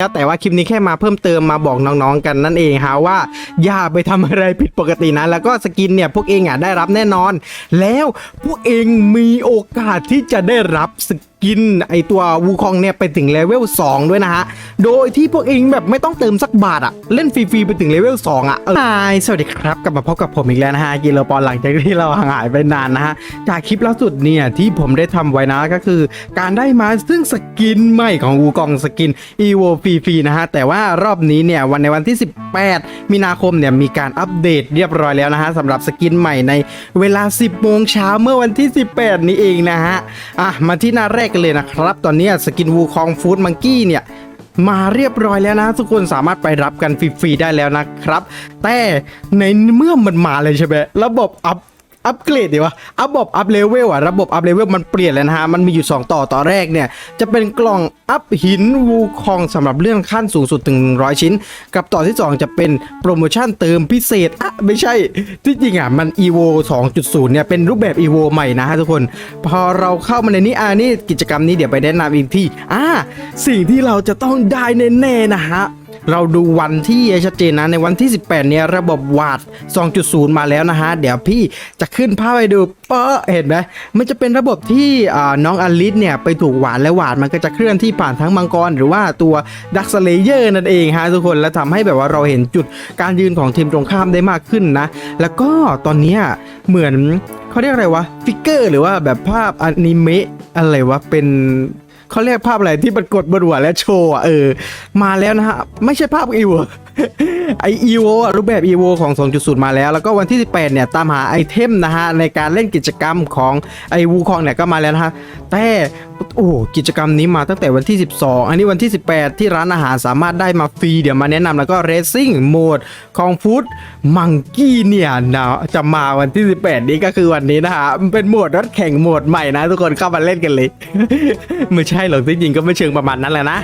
แล้วแต่ว่าคลิปนี้แค่มาเพิ่มเติมมาบอกน้องๆกันนั่นเองฮะว่าอย่าไปทำอะไรผิดปกตินะ แล้วก็สกินเนี่ยพวกเองอะได้รับแน่นอน แล้วพวกเองมีโอกาสที่จะได้รับสกินไอตัววูคองเนี่ยไปถึงเลเวล2ด้วยนะฮะ โดยที่พวกเองแบบไม่ต้องเติมสักบาทอะเล่นฟรีๆไปถึงเลเวล2อะฮายสวัสดีครับกลับมาพบกับผมอีกแล้วนะฮะกิโลปอนหลังจากที่เราห่างหายไปนานนะฮะ จากคลิปล่าสุดเนี่ยที่ผมได้ทำไว้นะก็คือ การได้มาซึ่งสกินใหม่ของวูกองสกิน EVO ฟรีๆนะฮะ แต่ว่ารอบนี้เนี่ยวันในวันที่ 18 มีนาคมเนี่ยมีการอัปเดตเรียบร้อยแล้วนะฮะสำหรับสกินใหม่ในเวลา 10โมงเช้าเมื่อวันที่ 18 นี้เองนะฮะอะมาที่หน้าแรกกันเลยนะครับ ตอนนี้สกินวูคองฟู้ดมังกี้เนี่ยมาเรียบร้อยแล้วนะทุกคนสามารถไปรับกันฟรีๆได้แล้วนะครับ แต่ในเมื่อมันมาเลยใช่ไหมระบบอัพ อัปเกรดดีวะระบบอัพเลเวลอะระบบอัพเลเวลมันเปลี่ยนแล้วนะฮะ มันมีอยู่ 2 ต่อต่อแรกเนี่ย จะเป็นกล่องอัพหินวูคองสำหรับเลื่อนขั้นสูงสุดถึง100 ชิ้น กับต่อที่ 2 จะเป็นโปรโมชั่นเติมพิเศษอะไม่ใช่ ที่จริงอะมัน EVO 2.0 เนี่ย เป็นรูปแบบ EVO ใหม่นะฮะทุกคน พอเราเข้ามาในนี้อ่านี่กิจกรรมนี้เดี๋ยวไปแนะนำอีกที่อ่าสิ่งที่เราจะต้องได้แน่ๆนะฮะ เราดูวันที่ชัดเจนนะในวันที่ 18 เนี่ยระบบวาด2.0 มาแล้วนะฮะ เดี๋ยวพี่จะขึ้นภาพไปดูเปอะเห็นไหมมันจะเป็นระบบที่น้องอลิสเนี่ยไปถูกหวานและหวานมันก็จะเคลื่อนที่ผ่านทั้งมังกร หรือว่าตัวดักสเลเยอร์นั่นเองฮะทุกคนแล้วทำให้แบบว่าเราเห็นจุดการยืนของทีมตรงข้ามได้มากขึ้นนะ แล้วก็ตอนนี้เหมือนเขาเรียกอะไรวะฟิกเกอร์หรือว่าแบบภาพอนิเมะอะไรวะเป็น เขาเรียกภาพอะไรที่มันกดบนหัวและโชว์อะเออ มาแล้วนะฮะ ไม่ใช่ภาพอีว ไออีโวอะรูปแบบอีโวของ 2.0 มาแล้ว แล้วก็วันที่ 18 เนี่ย ตามหาไอเทมนะฮะ ในการเล่นกิจกรรมของไอวูคองเนี่ยก็มาแล้วนะฮะ แต่โอ้กิจกรรมนี้มาตั้งแต่วันที่ 12 อันนี้วันที่ 18 ที่ร้านอาหารสามารถได้มาฟรี เดี๋ยวมาแนะนำแล้วก็เรซซิ่งโหมดของฟู้ดมังกี้เนี่ยนะจะมาวันที่ 18 นี้ก็คือวันนี้นะฮะมันเป็นโหมดรถแข่งโหมดใหม่นะ ทุกคนเข้ามาเล่นกันเลย ไม่ใช่หรอกจริงก็ไม่เชิงประมาณนั้นแหละนะ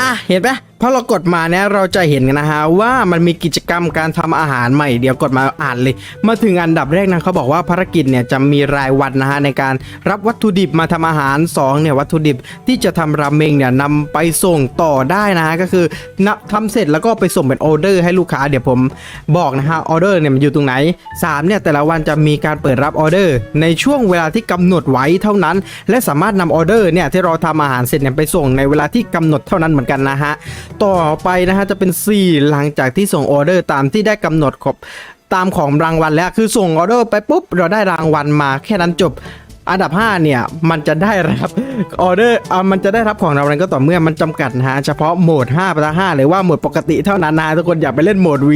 อะเห็นปะ พอเรากดมาเนี่ยเราจะเห็นกันนะฮะว่ามันมีกิจกรรมการทำอาหารใหม่เดี๋ยวกดมาอ่านเลย มาถึงอันดับแรกนะเขาบอกว่าภารกิจเนี่ยจะมีรายวันนะฮะในการรับวัตถุดิบมาทำอาหาร2เนี่ยวัตถุดิบที่จะทำราเมงเนี่ยนำไปส่งต่อได้นะฮะก็คือนะทำเสร็จแล้วก็ไปส่งเป็นออเดอร์ให้ลูกค้าเดี๋ยวผมบอกนะฮะออเดอร์เนี่ยมันอยู่ตรงไหน3เนี่ยแต่ละวันจะมีการเปิดรับออเดอร์ ในช่วงเวลาที่กำหนดไว้เท่านั้น และสามารถนำออเดอร์เนี่ยที่เราทำอาหารเสร็จเนี่ยไปส่งในเวลาที่กำหนดเท่านั้นเหมือนกันนะฮะต่อไปนะฮะจะเป็น 4 หลังจากที่ส่งออเดอร์ตามที่ได้กำหนดครบตามของรางวัลแล้วคือส่งออเดอร์ไปปุ๊บ เราได้รางวัลมาแค่นั้นจบ อันดับ 5 เนี่ย มันจะได้รับออเดอร์อ่ามันจะได้รับของรางวัลก็ต่อเมื่อมันจำกัดนะฮะเฉพาะโหมด5ประ5หรือว่าโหมดปกติเท่านั้นนะทุกคนอย่าไปเล่นโหมด V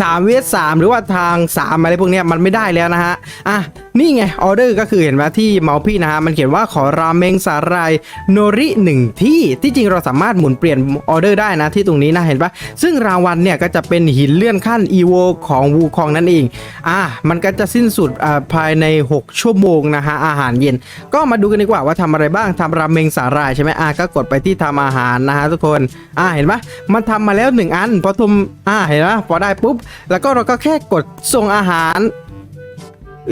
3 v 3หรือว่าทาง 3 อะไรพวกเนี้ยมันไม่ได้แล้วนะฮะอะนี่ไงออเดอร์ก็คือเห็นไหมที่เมาส์พี่นะฮะมันเขียนว่าขอราเมงสาหรายโนริหนึ่งที่ที่จริงเราสามารถหมุนเปลี่ยนออเดอร์ได้นะที่ตรงนี้นะเห็นปะซึ่งรางวัลเนี่ยก็จะเป็นหินเลื่อนขั้น EVO ของวูคองนั่นเองอะมันก็จะสิ้นสุดอ่าภายใน 6 ชั่วโมงนะฮะอาหารเย็น ก็มาดูกันดีกว่าว่าทำอะไรบ้างทำราเมงสาหร่ายใช่ไหมอะก็กดไปที่ทำอาหารนะฮะทุกคนอะเห็นปะมันทำมาแล้วหนึ่งอันพอทุมอะเห็นปะพอได้ปุ๊บ แล้วก็เราก็แค่กดส่งอาหาร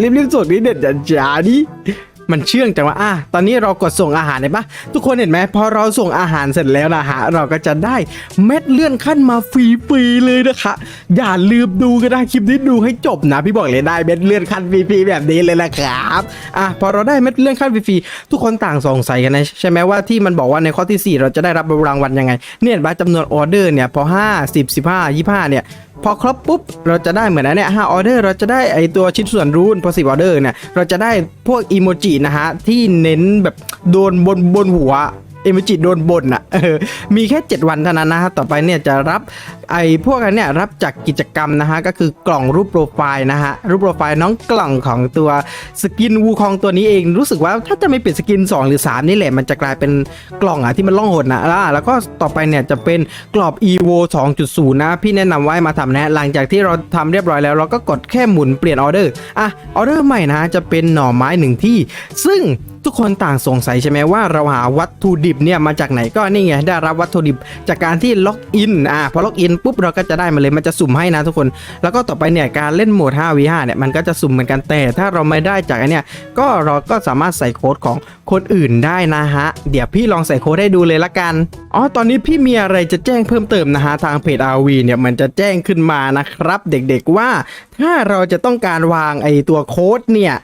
รีบๆส่งนี้เด็ดจ๋าจ๋าดิ มันเชื่องจังว่าอะตอนนี้เรากดส่งอาหารเห็นปะทุกคนเห็นไหมพอเราส่งอาหารเสร็จแล้วนะฮะเราก็จะได้เม็ดเลื่อนขั้นมาฟรีๆเลยนะคะอย่าลืมดูกันนะคลิปนี้ดูให้จบนะ พี่บอกเลยได้เม็ดเลื่อนขั้นฟรีๆแบบนี้เลยนะครับอะพอเราได้เม็ดเลื่อนขั้นฟรีๆทุกคนต่างสงสัยกันนะใช่ไหมว่าที่มันบอกว่าในข้อที่ 4 เราจะได้รับรางวัลยังไงเนี่ยเห็นปะจำนวนออเดอร์เนี่ยพอ5 10 15 25เนี่ย พอครบปุ๊บเราจะได้เหมือนนะเนี่ยห้าออเดอร์เราจะได้ไอตัวชิ้นส่วนรูนพอสิบออเดอร์เนี่ยเราจะได้พวกอีโมจินะฮะที่เน้นแบบโดนบนบนหัว เอโมจิโดนบนอะเออมีแค่ 7 วันเท่านั้นนะฮะต่อไปเนี่ยจะรับไอ้พวกอันเนี่ยรับจากกิจกรรมนะฮะก็คือกล่องรูปโปรไฟล์นะฮะรูปโปรไฟล์น้องกล่องของตัวสกินวูคองตัวนี้เองรู้สึกว่าถ้าจะไม่เปลี่ยนสกิน 2 หรือ 3 นี่แหละมันจะกลายเป็นกล่องอะที่มันล่องหนนะแล้วก็ต่อไปเนี่ยจะเป็นกรอบ evo 2.0 นะ พี่แนะนำไว้มาทำนะหลังจากที่เราทำเรียบร้อยแล้ว เราก็กดแค่หมุนเปลี่ยนออเดอร์อะออเดอร์ใหม่นะจะเป็นหน่อไม้หนึ่งที่ ซึ่ง ทุกคนต่างสงสัยใช่ไหมว่าเราหาวัตถุดิบเนี่ยมาจากไหนก็นี่ไงได้รับวัตถุดิบจากการที่ล็อกอินอ่าพอล็อกอินปุ๊บเราก็จะได้มาเลยมันจะสุ่มให้นะทุกคน แล้วก็ต่อไปเนี่ยการเล่นโหมด 5v5 เนี่ยมันก็จะสุ่มเหมือนกันแต่ถ้าเราไม่ได้จากไอเนี่ยก็เราก็สามารถใส่โค้ดของคนอื่นได้นะฮะ เดี๋ยวพี่ลองใส่โค้ดให้ดูเลยละกันอ๋อตอนนี้พี่มีอะไรจะแจ้งเพิ่มเติมนะฮะทางเพจ RV เนี่ยมันจะแจ้งขึ้นมานะครับ เด็กๆว่าถ้าเราจะต้องการวางไอตัวโค้ดเนี่ย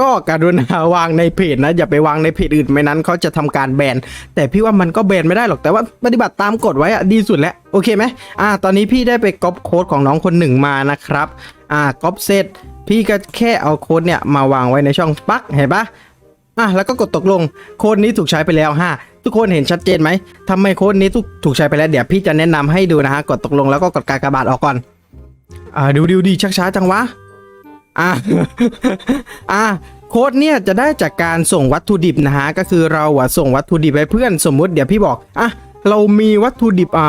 ก็การุณาวางในเพจนะ อย่าไปวางในเพจอื่นไม่นั้นเขาจะทำการแบน แต่พี่ว่ามันก็แบนไม่ได้หรอกแต่ว่าปฏิบัติตามกฎไว้อะดีสุดแล้วโอเคไหมอ่า ตอนนี้พี่ได้ไปก๊อปโค้ดของน้องคนหนึ่งมานะครับ อ่าก๊อปเสร็จ พี่ก็แค่เอาโค้ดเนี่ยมาวางไว้ในช่องปักเห็นปะอะแล้วก็กดตกลงโค้ดนี้ถูกใช้ไปแล้วฮะทุกคนเห็นชัดเจนไหมทำไมโค้ดนี้ถูกถูกใช้ไปแล้วเดี๋ยวพี่จะแนะนำให้ดูนะฮะกดตกลงแล้วก็กดการกระบาทออกก่อนอ่าดูดูดีชักช้าจังวะ อะอะโค้ดเนี่ยจะได้จากการส่งวัตถุดิบนะฮะก็คือเราอะส่งวัตถุดิบให้เพื่อนสมมุติเดี๋ยวพี่บอกอะเรามีวัตถุดิบอ่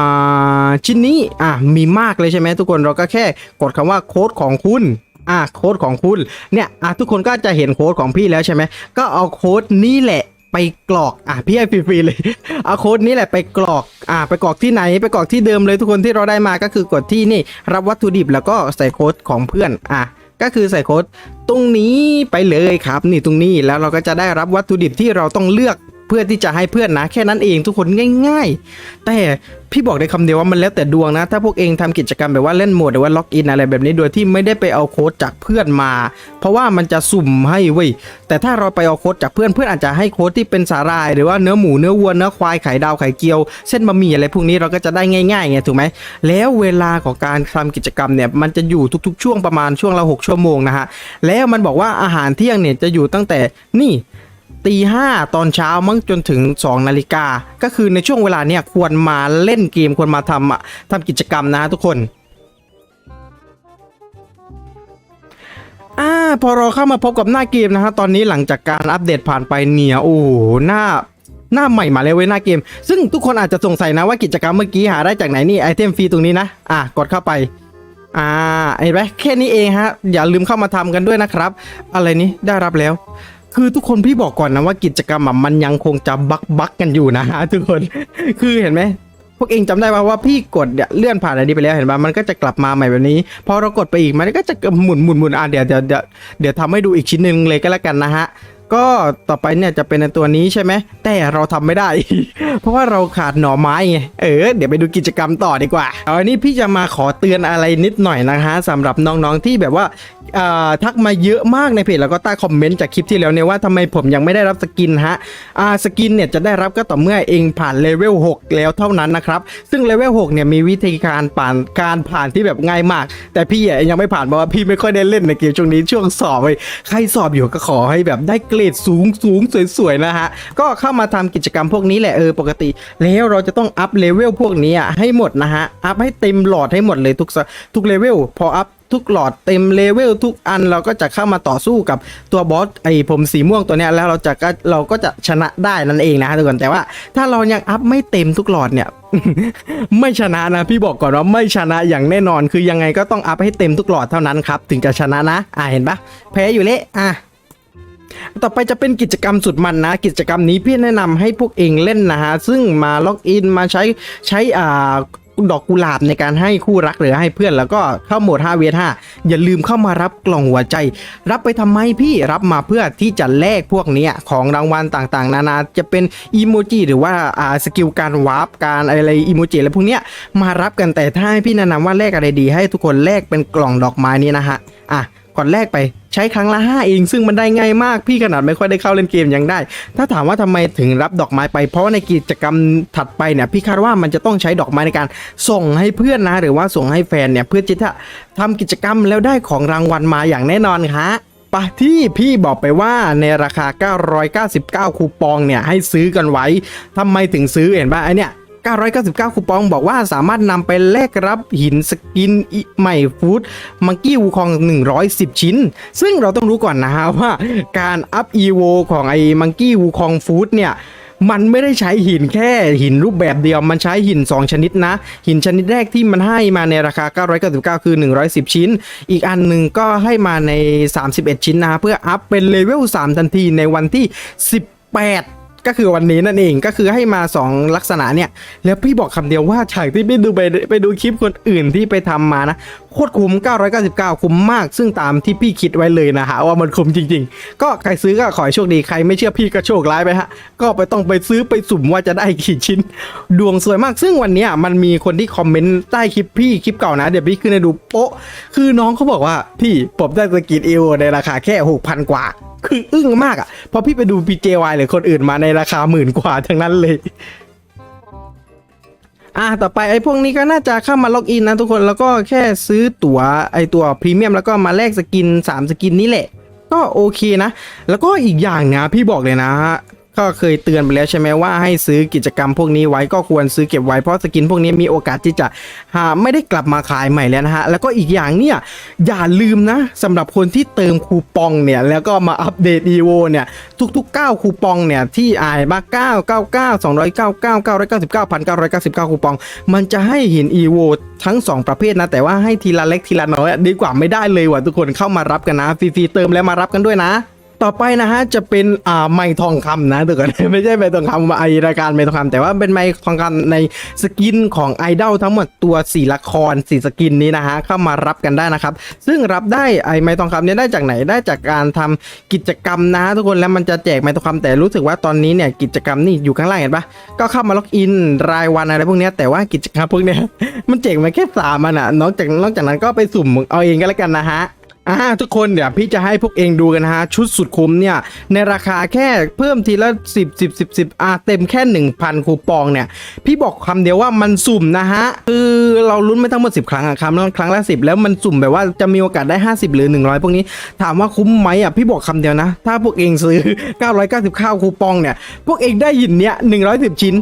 าชิ้นนี้อะมีมากเลยใช่ไหมทุกคนเราก็แค่กดคำว่าโค้ดของคุณอะโค้ดของคุณเนี่ยอะทุกคนก็จะเห็นโค้ดของพี่แล้วใช่ไหมก็เอาโค้ดนี้แหละไปกรอกอะพี่ให้ฟรีๆเลยเอาโค้ดนี้แหละไปกรอกอะไปกรอกที่ไหนไปกรอกที่เดิมเลยทุกคนที่เราได้มาก็คือกดที่นี่รับวัตถุดิบแล้วก็ใส่โค้ดของเพื่อนอะ ก็คือใส่โค้ดตรงนี้ไปเลยครับ นี่ตรงนี้แล้วเราก็จะได้รับวัตถุดิบที่เราต้องเลือก พื่อที่จะให้เพื่อนนะแค่นั้นเองทุกคนง่าย ๆ แต่พี่บอกได้คำเดียวว่ามันแล้วแต่ดวงนะ ถ้าพวกเองทำกิจกรรมแบบว่าเล่นโหมดหรือว่าล็อกอินอะไรแบบนี้โดยที่ไม่ได้ไปเอาโค้ดจากเพื่อนมา เพราะว่ามันจะสุ่มให้เว้ยแต่ถ้าเราไปเอาโค้ดจากเพื่อนเพื่อนอาจจะให้โค้ดที่เป็นสาหร่ายหรือว่าเนื้อหมูเนื้อวัวเนื้อควายไข่ดาวไข่เจียว เส้นบะหมี่อะไรพวกนี้เราก็จะได้ง่ายๆไงถูกไหมแล้วเวลาของการทำกิจกรรมเนี่ยมันจะอยู่ทุก ๆ ช่วงประมาณช่วงละ6ชั่วโมงนะฮะแล้วมันบอกว่าอาหารเที่ยงเนี่ยจะอยู่ตั้งแต่นี่ ตีห้าตอนเช้ามั้งจนถึง 2 นาฬิกา ก็คือในช่วงเวลาเนี่ยควรมาเล่นเกมควรมาทำอะทำกิจกรรมนะทุกคนอ่าพอเราเข้ามาพบกับหน้าเกมนะฮะตอนนี้หลังจากการอัปเดตผ่านไปเนี่ยโอ้โหหน้าหน้าใหม่มาเลยเว้ยหน้าเกม ซึ่งทุกคนอาจจะสงสัยนะว่ากิจกรรมเมื่อกี้หาได้จากไหนนี่ไอเทมฟรีตรงนี้นะอะกดเข้าไปอ่าเห็นไหมแค่นี้เองฮะอย่าลืมเข้ามาทำกันด้วยนะครับ อะไรนี้ได้รับแล้ว คือทุกคนพี่บอกก่อนนะว่ากิจกรรมมันยังคงจะบักบักกันอยู่นะฮะทุกคนคือเห็นไหมพวกเองจำได้ป่าว่าพี่กดเนี่ยเลื่อนผ่านอันนี้ไปแล้วเห็นป่ะมันก็จะกลับมาใหม่แบบนี้พอเรากดไปอีกมันก็จะหมุนหมุนหมุนอะเดี๋ยวเดี๋ยวเดี๋ยวทำให้ดูอีกชิ้นหนึ่งเลยก็แล้วกันนะฮะ ก็ต่อไปเนี่ยจะเป็นในตัวนี้ใช่ไหมแต่เราทำไม่ได้ เพราะว่าเราขาดหน่อไม้ไงเออเดี๋ยวไปดูกิจกรรมต่อดีกว่าเอาอันนี้พี่จะมาขอเตือนอะไรนิดหน่อยนะฮะสำหรับน้องๆที่แบบว่าอ่าทักมาเยอะมากในเพจแล้วก็ใต้คอมเมนต์จากคลิปที่แล้วเนี่ยว่าทำไมผมยังไม่ได้รับสกินฮะอ่าสกินเนี่ยจะได้รับก็ต่อเมื่อเองผ่านเลเวล6 แล้วเท่านั้นนะครับ ซึ่งเลเวล6เนี่ยมีวิธีการผ่านการผ่านที่แบบง่ายมาก แต่พี่อ่ยังไม่ผ่านเพราะว่าพี่ไม่ค่อยได้เล่นในเกมช่วงนี้ช่วงสอบเลยใครสอบอยู่ก็ขอให้แบบได้เกรดสูงสูงสวยๆนะฮะก็เข้ามาทำกิจกรรมพวกนี้แหละเออปกติ แล้วเราจะต้องอัพเลเวลพวกนี้อะให้หมดนะฮะอัพให้เต็มหลอดให้หมดเลยทุกทุกเลเวลพออัพทุกหลอดเต็มเลเวลทุกอันเราก็จะเข้ามาต่อสู้กับตัวบอสไอผมสีม่วงตัวเนี้ยแล้วเราจะก็เราก็จะชนะได้นั่นเองนะฮะทุกคนแต่ว่าถ้าเรายังอัพไม่เต็มทุกหลอดเนี่ยไม่ชนะนะพี่บอกก่อนว่าไม่ชนะอย่างแน่นอนคือยังไงก็ต้องอัพให้เต็มทุกหลอดเท่านั้นครับถึงจะชนะนะ อ่าเห็นปะแพ้อยู่เละอะ ต่อไปจะเป็นกิจกรรมสุดมันนะ กิจกรรมนี้พี่แนะนำให้พวกเองเล่นนะฮะ ซึ่งมาล็อกอินมาใช้ใช้อ่าดอกกุหลาบในการให้คู่รักหรือให้เพื่อนแล้วก็เข้าโหมด5 v 5อย่าลืมเข้ามารับกล่องหัวใจ รับไปทำไมพี่รับมาเพื่อที่จะแลกพวกนี้ของรางวัลต่างๆ นานาจะเป็นอีโมจิหรือว่าอ่าสกิลการวาร์ปการอะไรอีโมจิอะไรพวกเนี้ยมารับกันแต่ถ้าให้พี่แนะนำว่าแลกอะไรดี ให้ทุกคนแลกเป็นกล่องดอกไม้นี้นะฮะอะก่อนแรกไป ใช้ครั้งละ 5 เอง ซึ่งมันได้ง่ายมากพี่ขนาดไม่ค่อยได้เข้าเล่นเกมยังได้ ถ้าถามว่าทำไมถึงรับดอกไม้ไป เพราะในกิจกรรมถัดไปเนี่ยพี่คาดว่ามันจะต้องใช้ดอกไม้ในการส่งให้เพื่อนนะ หรือว่าส่งให้แฟนเนี่ยเพื่อที่จะทำกิจกรรมแล้วได้ของรางวัลมาอย่างแน่นอนฮะปะที่พี่บอกไปว่าในราคา 999 คูปองเนี่ยให้ซื้อกันไว้ทำไมถึงซื้อเห็นป่ะไอเนี่ย 999 คูปองบอกว่าสามารถนำไปแลกรับหินสกินอิใหม่ฟูดมังกี้วูคอง 110 ชิ้น ซึ่งเราต้องรู้ก่อนนะฮะว่าการอัพอีโวของไอ้มังกี้วูคองฟูดเนี่ยมันไม่ได้ใช้หินแค่หินรูปแบบเดียว มันใช้หิน 2 ชนิดนะ หินชนิดแรกที่มันให้มาในราคา 999 คือ 110 ชิ้น อีกอันหนึ่งก็ให้มาใน 31 ชิ้นนะ เพื่ออัพเป็นเลเวล 3 ทันทีในวันที่ 18 ก็คือวันนี้นั่นเองก็คือให้มา 2 ลักษณะเนี่ย แล้วพี่บอกคำเดียวว่าฉากที่พี่ดูไปไปดูคลิปคนอื่นที่ไปทำมานะโคตรคุ้ม 999 คุ้มมาก ซึ่งตามที่พี่คิดไว้เลยนะฮะว่ามันคุ้มจริง ๆ ก็ใครซื้อก็ขอให้โชคดีใครไม่เชื่อพี่ก็โชคร้ายไปฮะก็ไปต้องไปซื้อไปสุ่มว่าจะได้กี่ชิ้น ดวงสวยมาก ซึ่งวันเนี้ยมันมีคนที่คอมเมนต์ใต้คลิปพี่คลิปเก่านะเดี๋ยวพี่ขึ้นให้ดูโป๊ะคือน้องเขาบอกว่าพี่ผมได้สกินเอวในราคาแค่6,000กว่า คืออึ้งมากอะเพอพี่ไปดู PJY หรือคนอื่นมาในราคาหมื่นกว่าทั้งนั้นเลย อะต่อไปไอ้พวกนี้ก็น่าจะเข้ามาล็อกอินนะทุกคนแล้วก็แค่ซื้อตั๋วไอ้ตัวพรีเมียมแล้วก็มาแลกสกิน 3 สกินนี้แหละ ก็โอเคนะ แล้วก็อีกอย่างนะพี่บอกเลยนะ ก็เคยเตือนไปแล้วใช่ไหมว่าให้ซื้อกิจกรรมพวกนี้ไว้ก็ควรซื้อเก็บไว้เพราะสกินพวกนี้มีโอกาสที่จะหาไม่ได้กลับมาขายใหม่แล้วนะฮะ แล้วก็อีกอย่างเนี่ยอย่าลืมนะสำหรับคนที่เติมคูปองเนี่ยแล้วก็มาอัปเดต EVO เนี่ยทุก ๆ 9 คูปองเนี่ยที่อายมา9 99 299 999 1,999 คูปอง มันจะให้หิน EVO ทั้ง 2 ประเภทนะ แต่ว่าให้ทีละเล็กทีละน้อยดีกว่าไม่ได้เลยว่ะทุกคนเข้ามารับกันนะฟรีๆเติมแล้วมารับกันด้วยนะ ต่อไปนะฮะจะเป็นอ่าไม้ทองคำนะทุกคนไม่ใช่ไม้ทองคำไอรายการไม้ทองคำแต่ว่าเป็นไม้ทองคำในสกินของไอดอลทั้งหมดตัวสี่ละครสี่สกินนี้นะฮะเข้ามารับกันได้นะครับ ซึ่งรับได้ไอไม้ทองคำเนี่ยได้จากไหนได้จากการทำกิจกรรมนะ ทุกคนแล้วมันจะแจกไม้ทองคำแต่รู้สึกว่าตอนนี้เนี่ยกิจกรรมนี่อยู่ข้างล่างเห็นปะก็เข้ามาล็อกอินรายวันอะไรพวกเนี้ยแต่ว่ากิจกรรมพวกเนี้ยมันแจกมาแค่สามอันอะนอกจากนอกจากนั้นก็ไปสุ่มเอาเองก็แล้วกันนะฮะ อ่าทุกคนเดี๋ยวพี่จะให้พวกเองดูกันนะฮะ ชุดสุดคุ้มเนี่ย ในราคาแค่เพิ่มทีละ 10 10 10 10อ่าเต็มแค่ 1,000 คูปองเนี่ย พี่บอกคำเดียวว่ามันสุ่มนะฮะ คือเราลุ้นไม่ทั้งหมด 10 ครั้งอะครั้งละครั้งละ 10 แล้วมันสุ่มแบบว่าจะมีโอกาสได้ 50 หรือ 100 พวกนี้ ถามว่าคุ้มไหมอะ พี่บอกคำเดียวนะ ถ้าพวกเองซื้อ 999 คูปองเนี่ย พวกเองได้หินเนี้ย110 ชิ้น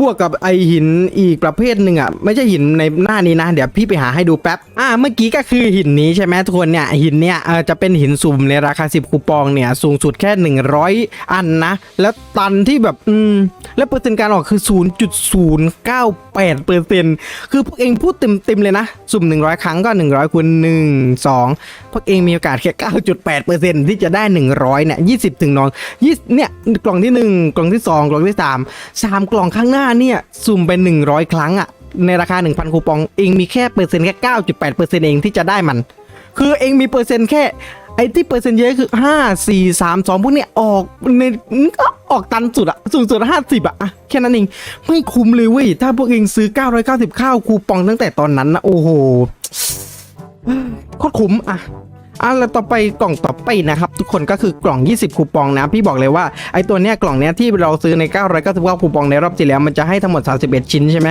บวกกับไอหินอีกประเภทหนึ่งอะไม่ใช่หินในหน้านี้นะ เดี๋ยวพี่ไปหาให้ดูแป๊บอ่าเมื่อกี้ก็คือหินนี้ใช่ไหมทุกคนเนี่ยหินเนี่ยเออจะเป็นหินสุ่มในราคา 10 คูปองเนี่ยสูงสุดแค่ 100 อันนะ แล้วตันที่แบบอืมแล้วเปอร์เซ็นต์การออกคือ 0.098เปอร์เซ็นต์คือพวกเองพูดเต็มๆเลยนะ สุ่ม 100 ครั้งก็ 100คูณ1 2 พวกเองมีโอกาสแค่ 9.8เปอร์เซ็นต์ที่จะได้ 100เนี่ย20 ถึงน้อง20เนี่ยกล่องที่ 1 กล่องที่ 2 กล่องที่ 3 3 กล่องข้างหน้าเนี่ยสุ่มไป 100 ครั้งอะในราคา 1,000 คูปองเองมีแค่เปอร์เซ็นต์แค่ 9.8เปอร์เซ็นต์เองที่จะได้มัน คือเองมีเปอร์เซ็นต์แค่ ไอ้ที่เปอร์เซ็นต์เยอะคือ5 4 3 2พวกเนี้ยออกในก็ออกตันสุดอะสูงสุด50อะอะแค่นั้นเอง ไม่คุ้มเลยเว้ย ถ้าพวกเองซื้อ 999คูปองตั้งแต่ตอนนั้นนะโอ้โหโคตรคุ้มอะ อะแล้วต่อไปกล่องต่อไปนะครับ ทุกคนก็คือกล่อง 20 คูปองนะ พี่บอกเลยว่าไอตัวเนี้ยกล่องเนี้ยที่เราซื้อใน 999 คูปองในรอบที่แล้วมันจะให้ทั้งหมด 31 ชิ้นใช่ไหม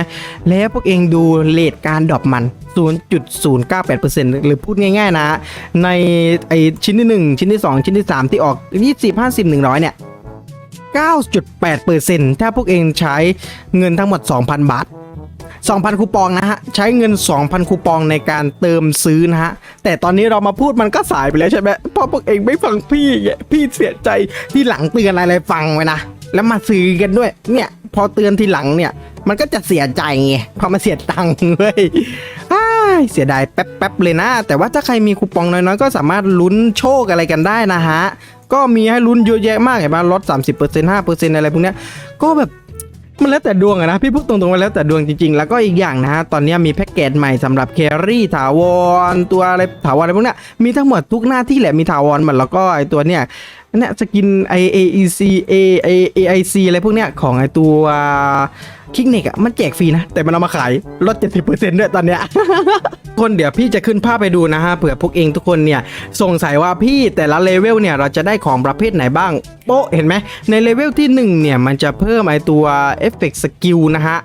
แล้วพวกเองดูเลทการดรอปมัน 0.098%หรือพูดง่าย ๆ นะ ในไอชิ้นที่ 1 ชิ้นที่ 2 ชิ้นที่ 3 ที่ออก 20 50 100 เนี่ย 9.8%ถ้าพวกเองใช้เงินทั้งหมด 2,000 บาท 2,000 คูปองนะฮะ ใช้เงิน 2,000 คูปองในการเติมซื้อนะฮะ แต่ตอนนี้เรามาพูดมันก็สายไปแล้วใช่ไหมเพราะพวกเองไม่ฟังพี่ไงพี่เสียใจที่หลังเตือนอะไรฟังไว้นะ แล้วมาซื้อกันด้วย เนี่ยพอเตือนทีหลังเนี่ย มันก็จะเสียใจไงพอมาเสียตังค์เว้ยอ้ยเสียดายแป๊บๆเลยนะ แต่ว่าถ้าใครมีคูปองน้อยๆก็สามารถลุ้นโชคอะไรกันได้นะฮะก็มีให้ลุ้นเยอะแยะมากเห็นปะลด30% 5%อะไรพวกเนี้ยก็แบบ มันแล้วแต่ดวงอะนะพี่พูดตรงๆมาแล้วแต่ดวงจริงๆ แล้วก็อีกอย่างนะฮะตอนนี้มีแพ็กเกจใหม่สำหรับแครี่ถาวรตัวอะไรถาวรอะไรพวกเนี้ยมีทั้งหมดทุกหน้าที่แหละมีถาวรหมดแล้วก็ไอตัวเนี้ยเนี่ยสกิน i a e c a a a i c อะไรพวกเนี้ยของไอตัวคิกเนกอะมันแจกฟรีนะ แต่มันเอามาขายลด70%ด้วยตอนเนี้ย คนเดี๋ยวพี่จะขึ้นภาพไปดูนะฮะเผื่อพวกเองทุกคนเนี่ยสงสัยว่าพี่แต่ละเลเวลเนี่ยเราจะได้ของประเภทไหนบ้างโป๊ะเห็นไหมในเลเวลที่ 1 เนี่ยมันจะเพิ่มไอตัวเอฟเฟกต์สกิลนะฮะ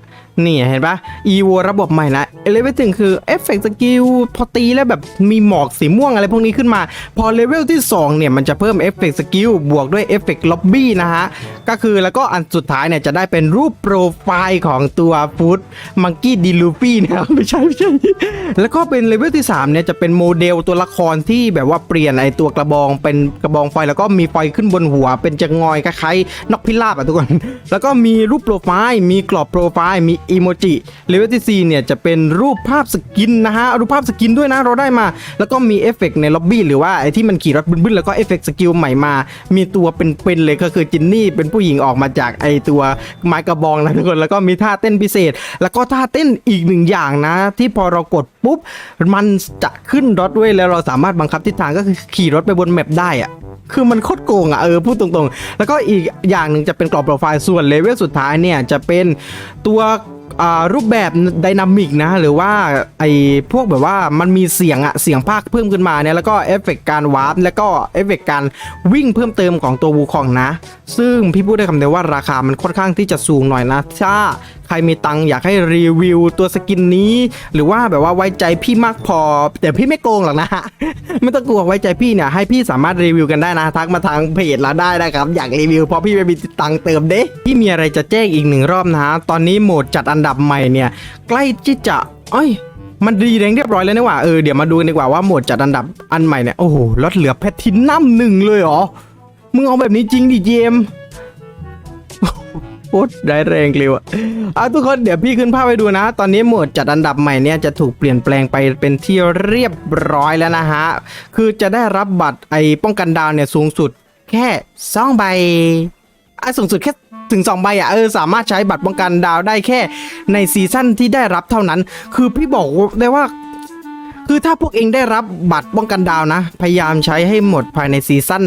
นี่เห็นปะ EVO ระบบใหม่นะเลเวลถึงคือเอฟเฟกต์สกิลพอตีแล้วแบบมีหมอกสีม่วงอะไรพวกนี้ขึ้นมา พอเลเวลที่ 2 เนี่ย มันจะเพิ่มเอฟเฟกต์สกิลบวกด้วยเอฟเฟกต์ล็อบบี้นะฮะ ก็คือแล้วก็อันสุดท้ายเนี่ย จะได้เป็นรูปโปรไฟล์ของตัวฟูดมังกี้ดีลูฟี่นะครับไม่ใช่ไม่ใช่ แล้วก็เป็นเลเวลที่ 3 เนี่ย จะเป็นโมเดลตัวละครที่แบบว่าเปลี่ยนไอตัวกระบองเป็นกระบองไฟแล้วก็มีไฟขึ้นบนหัว เป็นจะงอยคล้ายๆนกพิราบอะทุกคนแล้วก็มีรูปโปรไฟล์มีกรอบโปรไฟล์มีอีโมจิเลเวลที่4เนี่ยจะเป็นรูปภาพสกินนะฮะรูปภาพสกินด้วยนะเราได้มา แล้วก็มีเอฟเฟกต์ในล็อบบี้หรือว่าไอที่มันขี่รถบึ้นๆแล้วก็เอฟเฟกต์สกิลใหม่มา มีตัวเป็นๆเลยก็คือจินนี่เป็นผู้หญิงออกมาจากไอตัวไม้กระบองนะทุกคนแล้วก็มีท่าเต้นพิเศษ แล้วก็ท่าเต้นอีกหนึ่งอย่างนะ ที่พอเรากดปุ๊บมันจะขึ้นรถเว้ยแล้วเราสามารถบังคับทิศทางก็คือขี่รถไปบนแมปได้อะคือมันโคตรโกงอะเออพูดตรงๆ แล้วก็อีกอย่างหนึ่งจะเป็นกรอบโปรไฟล์ส่วนเลเวลสุดท้ายเนี่ยจะเป็นตัว รูปแบบไดนามิกนะ หรือว่าไอพวกแบบว่ามันมีเสียงอะเสียงภาคเพิ่มขึ้นมาเนี่ยแล้วก็เอฟเฟกต์การวาร์ปแล้วก็เอฟเฟกต์การวิ่งเพิ่มเติมของตัววูคองนะ ซึ่งพี่พูดได้คำเดียวว่าราคามันค่อนข้างที่จะสูงหน่อยนะถ้าใครมีตังค์อยากให้รีวิวตัวสกินนี้ หรือว่าแบบว่าไว้ใจพี่มากพอ แต่พี่ไม่โกงหรอกนะไม่ต้องกลัวไว้ใจพี่เนี่ยให้พี่สามารถรีวิวกันได้นะทักมาทางเพจเราได้นะครับอยากรีวิวเพราะพี่ไม่มีตังค์เติมเด้พี่มีอะไรจะแจ้งอีกหนึ่งรอบนะฮะตอนนี้โหมดจัดอันดับใหม่เนี่ยใกล้ที่จะเอ้ยมันดีแดงเรียบร้อยแล้วนี่หว่าเออเดี๋ยวมาดูกันดีกว่าว่าโหมดจัดอันดับอันใหม่เนี่ยโอ้โหลดเหลือแพททินัมหนึ่งเลยเหรอมึงเอาแบบนี้จริงดิเจมโคตรได้แรงเลยว่ะอะทุกคนเดี๋ยวพี่ขึ้นภาพไปดูนะ ตอนนี้โหมดจัดอันดับใหม่เนี่ยจะถูกเปลี่ยนแปลงไปเป็นที่เรียบร้อยแล้วนะฮะ คือจะได้รับบัตรไอ้ป้องกันดาวเนี่ยสูงสุดแค่สองใบอะสูงสุดแค่ ถึง2ใบอะเออสามารถใช้บัตรป้องกันดาวได้แค่ในซีซั่นที่ได้รับเท่านั้น คือพี่บอกได้ว่า คือถ้าพวกเองได้รับบัตรป้องกันดาวนะ พยายามใช้ให้หมดภายในซีซั่น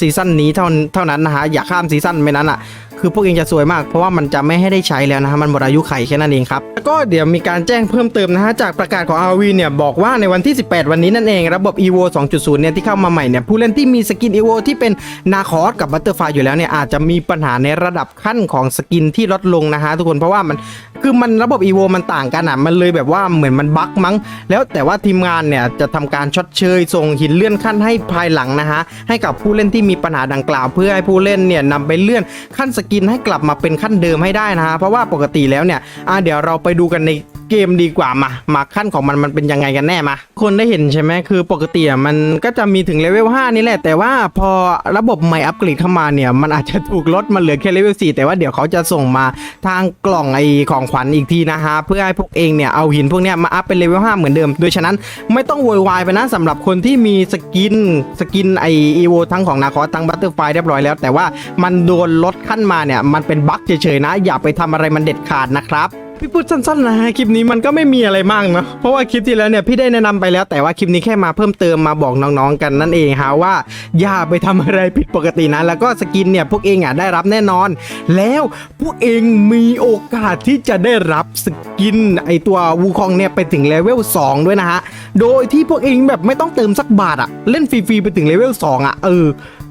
ซีซั่นนี้เท่าเท่านั้นนะฮะอย่าข้ามซีซั่นไม่นั้นอะ คือพวกเองจะสวยมาก เพราะว่ามันจะไม่ให้ได้ใช้แล้วนะฮะมันหมดอายุไขแค่นั้นเองครับแล้วก็เดี๋ยวมีการแจ้งเพิ่มเติมนะฮะจากประกาศของ RV เนี่ยบอกว่าในวันที่ 18 วันนี้นั่นเองระบบ EVO 2.0 เนี่ยที่เข้ามาใหม่เนี่ยผู้เล่นที่มีสกิน EVO ที่เป็นนาคอสกับบัตเตอร์ไฟอยู่แล้วเนี่ยอาจจะมีปัญหาในระดับขั้นของสกินที่ลดลงนะฮะทุกคนเพราะว่ามันคือมันระบบ EVO มันต่างกันอะมันเลยแบบว่าเหมือนมันบั๊กมั้ง แล้วแต่ว่าทีมงานเนี่ยจะทำการชดเชยส่งหินเลื่อนขั้นให้ภายหลังนะฮะให้กับผู้เล่นที่มีปัญหาดังกล่าว เพื่อให้ผู้เล่นเนี่ยนำไปเลื่อนขั้นสกินให้กลับมาเป็นขั้นเดิมให้ได้นะฮะเพราะว่าปกติแล้วเนี่ยอ่าเดี๋ยวเราไปดูกันใน เกมดีกว่ามามาขั้นของมันมันเป็นยังไงกันแน่มาคนได้เห็นใช่ไหมคือปกติอะมันก็จะมีถึงเลเวล5นี่แหละ แต่ว่าพอระบบใหม่อัปเกรดเข้ามาเนี่ย มันอาจจะถูกลดมาเหลือแค่เลเวล4แต่ว่าเดี๋ยวเขาจะส่งมาทางกล่องไอของขวัญอีกทีนะฮะเพื่อให้พวกเองเนี่ยเอาหินพวกเนี้ยมาอัพเป็นเลเวล5เหมือนเดิมโดยฉะนั้นไม่ต้องโวยวายไปนะสำหรับคนที่มีสกินสกินไออีโวทั้งของนาคอทั้งบัตเตอร์ไฟเรียบร้อยแล้ว แต่ว่ามันโดนลดขั้นมาเนี่ยมันเป็นบั๊กเฉยๆนะ อย่าไปทำอะไรมันเด็ดขาดนะครับ พี่พูดสั้นๆนะฮะคลิปนี้มันก็ไม่มีอะไรมากเนาะเพราะว่าคลิปที่แล้วเนี่ยพี่ได้แนะนำไปแล้วแต่ว่าคลิปนี้แค่มาเพิ่มเติมมาบอกน้องๆกันนั่นเองฮะว่าอย่าไปทำอะไรผิดปกตินะ แล้วก็สกินเนี่ยพวกเองอะได้รับแน่นอน แล้วพวกเองมีโอกาสที่จะได้รับสกินไอตัววูคองเนี่ยไปถึงเลเวล2ด้วยนะฮะโดยที่พวกเองแบบไม่ต้องเติมสักบาทอะเล่นฟรีๆไปถึงเลเวล2อะเออ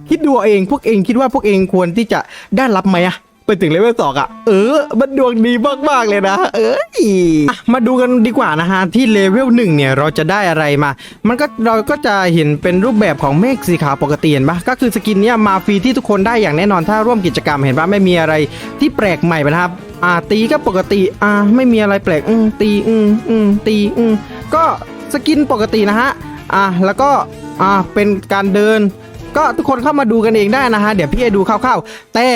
คิดดูเอาเองพวกเองคิดว่าพวกเองควรที่จะได้รับไหมอะ ไปถึงเลเวลสองอะ เออ มันดวงดีมากๆเลยนะ เอ้ยอะมาดูกันดีกว่านะฮะ ที่เลเวลหนึ่งเนี่ยเราจะได้อะไรมา มันก็เราก็จะเห็นเป็นรูปแบบของเมฆสีขาวปกติเห็นปะก็คือสกินเนี่ยมาฟรีที่ทุกคนได้อย่างแน่นอนถ้าร่วมกิจกรรมเห็นปะไม่มีอะไรที่แปลกใหม่นะครับอ่าตีก็ปกติอ่าไม่มีอะไรแปลกอืมตีอืมอืมตีอืมก็สกินปกตินะฮะอ่าแล้วก็อ่าเป็นการเดิน ก็ทุกคนเข้ามาดูกันเองได้นะฮะ เดี๋ยวพี่ให้ดูคร่าวๆ แต่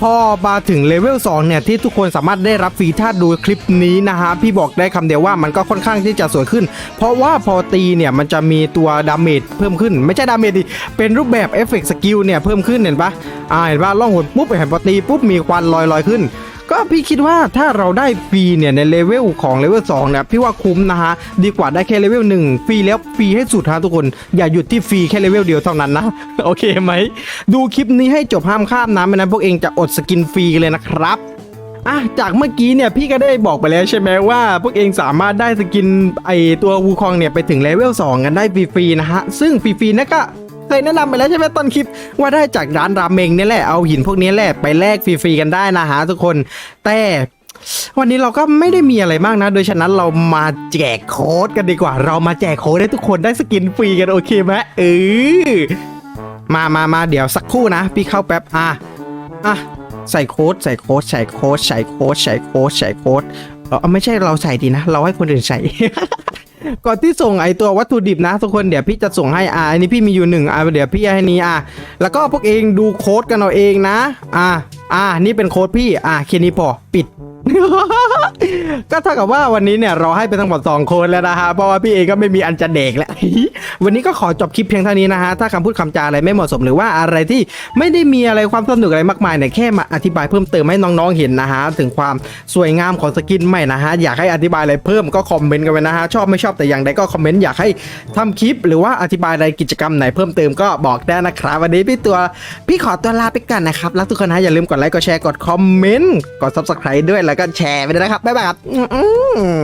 พอมาถึงเลเวล2เนี่ยที่ทุกคนสามารถได้รับฟรีถ้าดูคลิปนี้นะฮะ พี่บอกได้คำเดียวว่ามันก็ค่อนข้างที่จะสวยขึ้น เพราะว่าพอตีเนี่ยมันจะมีตัวดาเมจเพิ่มขึ้น ไม่ใช่ดาเมจดิเป็นรูปแบบเอฟเฟกต์สกิลเนี่ยเพิ่มขึ้นเห็นปะอ่าเห็นปะล่องหนปุ๊บเห็นพอตีปุ๊บมีควันลอยลอยขึ้น ก็พี่คิดว่าถ้าเราได้ฟรีเนี่ยในเลเวลของเลเวล2เนี่ยพี่ว่าคุ้มนะฮะดีกว่าได้แค่เลเวล1ฟรีแล้วฟรีให้สุดฮะทุกคนอย่าหยุดที่ฟรีแค่เลเวลเดียวเท่านั้นนะโอเคไหมดูคลิปนี้ให้จบห้ามข้ามนะไม่นั้นพวกเองจะอดสกินฟรีเลยนะครับอะจากเมื่อกี้เนี่ยพี่ก็ได้บอกไปแล้วใช่ไหมว่า พวกเองสามารถได้สกินไอตัววูคองเนี่ยไปถึงเลเวล2กันได้ฟรีๆนะฮะซึ่งฟรีๆนะก็ เคยแนะนำไปแล้วใช่ไหมตอนคลิป ว่าได้จากร้านรามเมงนี่แหละเอาหินพวกนี้แหละไปแลกฟรีๆกันได้นะฮะทุกคน แต่วันนี้เราก็ไม่ได้มีอะไรมากนะ โดยฉะนั้นเรามาแจกโค้ดกันดีกว่า เรามาแจกโค้ดให้ทุกคนได้สกินฟรีกันโอเคไหมเออมามามาเดี๋ยวสักครู่นะ พี่เข้าแป๊บอะอะใส่โค้ดใส่โค้ดใส่โค้ดใส่โค้ดใส่โค้ดใส่โค้ดเออไม่ใช่เราใส่ดีนะ เราให้คนอื่นใส่ ก่อนที่ส่งไอตัววัตถุดิบนะ ทุกคนเดี๋ยวพี่จะส่งให้อ่าอันนี้พี่มีอยู่หนึ่งอ่าเดี๋ยวพี่ให้นี้อะแล้วก็พวกเองดูโค้ดกันเอาเองนะ อ่าอ่านี่เป็นโค้ดพี่อ่าแค่นี้พอปิด ก็เท่ากับว่าวันนี้เนี่ยเราให้ไปทั้งหมด2คนแล้วนะฮะเพราะว่าพี่เองก็ไม่มีอันจะเด็กแล้ว วันนี้ก็ขอจบคลิปเพียงเท่านี้นะฮะถ้าคำพูดคำจาอะไรไม่เหมาะสมหรือว่าอะไรที่ไม่ได้มีอะไรความสนุกอะไรมากมายเนี่ยแค่มาอธิบายเพิ่มเติมให้น้องๆเห็นนะฮะถึงความสวยงามของสกินใหม่นะฮะอยากให้อธิบายอะไรเพิ่มก็คอมเมนต์กันไว้นะฮะชอบไม่ชอบแต่อย่างใดก็คอมเมนต์อยากให้ทำคลิป หรือว่าอธิบายอะไรกิจกรรมไหนเพิ่มเติมก็บอกได้นะครับวันนี้พี่ตัวพี่ขอตัวลาไปก่อนนะครับรักทุกคนนะอย่าลืมกดไลค์กดแชร์กดคอมเมนต์กด subscribe ด้วยแล้วก็แชร์ไปด้วยนะครับบ๊ายบายครับ